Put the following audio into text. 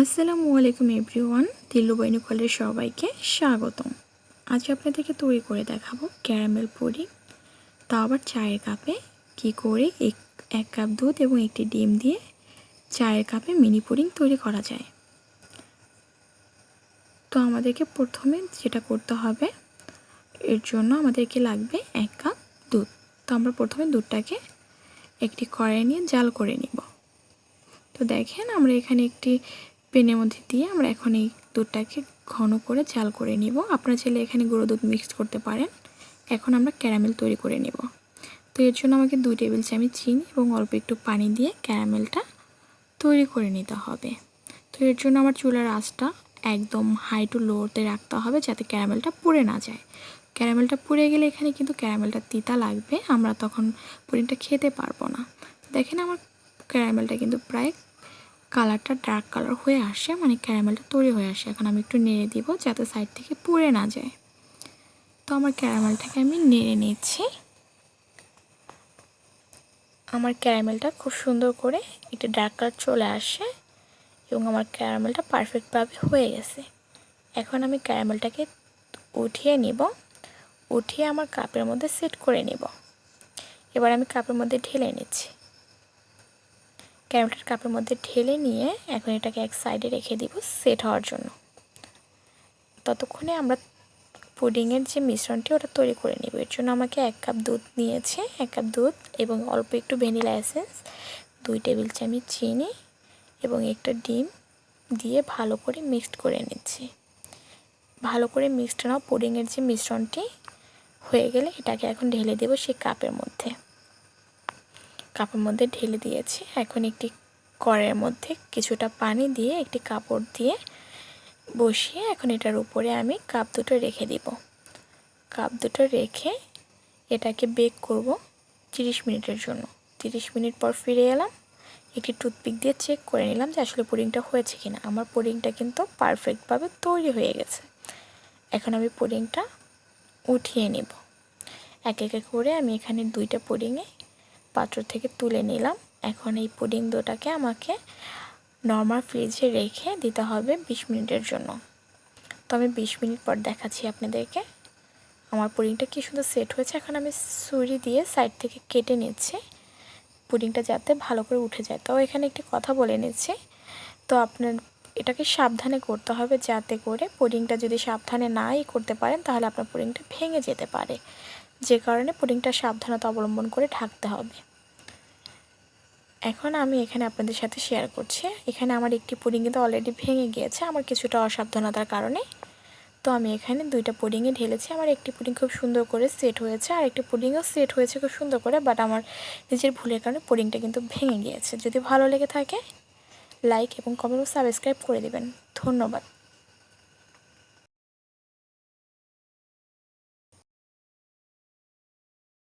আসসালামু আলাইকুম এভরিওয়ান দিল্লুবাইনু কলের সবাইকে স্বাগতম। আজ আপনাদেরকে তৈরি করে দেখাবো ক্যারামেল পুডিং তা আবার চায়ের কাপে কি করে এক এক কাপ দুধ এবং একটি ডিম দিয়ে চায়ের কাপে মিনি পুডিং তৈরি করা যায়। তো আমাদেরকে প্রথমে যেটা করতে হবে, এর জন্য আমাদেরকে লাগবে এক কাপ দুধ। তো আমরা প্রথমে দুধটাকে একটি কড়াই নিয়ে জাল করে নিব। তো দেখেন আমরা এখানে একটি পেনের মধ্যে দিয়ে আমরা এখন এই দুধটাকে ঘন করে চাল করে নিব। আপনারা চাইলে এখানে গুঁড়ো দুধ মিক্স করতে পারেন। এখন আমরা ক্যারামেল তৈরি করে নেব। তো এর জন্য আমাকে দুই টেবিল চামচ চিনি এবং অল্প একটু পানি দিয়ে ক্যারামেলটা তৈরি করে নিতে হবে। তো এর জন্য আমার চুলার আঁচটা একদম হাই টু লোতে রাখতে হবে যাতে ক্যারামেলটা পুড়ে না যায়। ক্যারামেলটা পুড়ে গেলে এখানে কিন্তু ক্যারামেলটা তিতা লাগবে। আমরা তখন পুডিংটা খেতে পারব না। দেখেন আমার ক্যারামেলটা কিন্তু প্রায় কালারটা ডার্ক কালার হয়ে আসে মানে ক্যারামেলটা তৈরি হয়ে আসে। এখন আমি একটু নেড়ে দিব যাতে সাইড থেকে পুড়ে না যায়। তো আমার ক্যারামেলটাকে আমি নেড়ে নিচ্ছি। আমার ক্যারামেলটা খুব সুন্দর করে একটু ডার্ক কালার চলে আসে এবং আমার ক্যারামেলটা পারফেক্টভাবে হয়ে গেছে। এখন আমি ক্যারামেলটাকে উঠিয়ে নিব, উঠিয়ে আমার কাপের মধ্যে সেট করে নিব। এবার আমি কাপের মধ্যে ঢেলে নিচ্ছি। ক্যারামেলটার কাপের মধ্যে ঢেলে নিয়ে এখন এটাকে এক সাইডে রেখে দিব সেট হওয়ার জন্য। ততক্ষণে আমরা পুডিংয়ের যে মিশ্রণটি ওটা তৈরি করে নেব। এর জন্য আমাকে এক কাপ দুধ নিয়েছে, এক কাপ দুধ এবং অল্প একটু ভ্যানিলা এসেন্স, দুই টেবিল চামচ চিনি এবং একটা ডিম দিয়ে ভালো করে মিক্সড করে নিচ্ছি। ভালো করে মিক্সড নাও পুডিংয়ের যে মিশ্রণটি হয়ে গেলে এটাকে এখন ঢেলে দেবো সেই কাপের মধ্যে। কাপের মধ্যে ঢেলে দিয়েছি। এখন একটি কড়াইয়ের মধ্যে কিছুটা পানি দিয়ে একটি কাপড় দিয়ে বসিয়ে এখন এটার উপরে আমি কাপ দুটো রেখে দিব। কাপ দুটো রেখে এটাকে বেক করব তিরিশ মিনিটের জন্য। তিরিশ মিনিট পর ফিরে এলাম, একটি টুথপিক দিয়ে চেক করে নিলাম যে আসলে পুডিংটা হয়েছে কিনা। আমার পুডিংটা কিন্তু পারফেক্টভাবে তৈরি হয়ে গেছে। এখন আমি পুডিংটা উঠিয়ে নেব। এক এক করে আমি এখানে দুইটা পুডিংয়ে পাত্র থেকে তুলে নিলাম। এখন এই পুডিং ডোটাকে আমাকে নর্মাল ফ্রিজে রেখে দিতে হবে বিশ মিনিটের জন্য। তো আমি বিশ মিনিট পর দেখাচ্ছি আপনাদেরকে। আমার পুডিংটা কী সুন্দর সেট হয়েছে। এখন আমি ছুরি দিয়ে সাইড থেকে কেটে নিচ্ছি। পুডিংটা যাতে ভালো করে উঠে যায়। তো এখানে একটি কথা বলে নিচ্ছি। তো আপনার এটাকে সাবধানে করতে হবে যাতে করে পুডিংটা যদি সাবধানে নাই করতে পারেন, তাহলে আপনার পুডিংটা ভেঙে যেতে পারে। যে কারণে পুডিংটা সাবধানতা অবলম্বন করে ঢাকতে হবে। এখন আমি এখানে আপনাদের সাথে শেয়ার করছি। এখানে আমার একটি পুডিং কিন্তু অলরেডি ভেঙে গিয়েছে, আমার কিছুটা অসাবধানতার কারণে। তো আমি এখানে দুইটা পুডিংয়ে ঢেলেছি। আমার একটি পুডিং খুব সুন্দর করে সেট হয়েছে, আর একটি পুডিংও সেট হয়েছে খুব সুন্দর করে বাট আমার নিজের ভুলের কারণে পুডিংটা কিন্তু ভেঙে গিয়েছে। যদি ভালো লেগে থাকে লাইক এবং কমেন্ট সাবস্ক্রাইব করে দেবেন। ধন্যবাদ।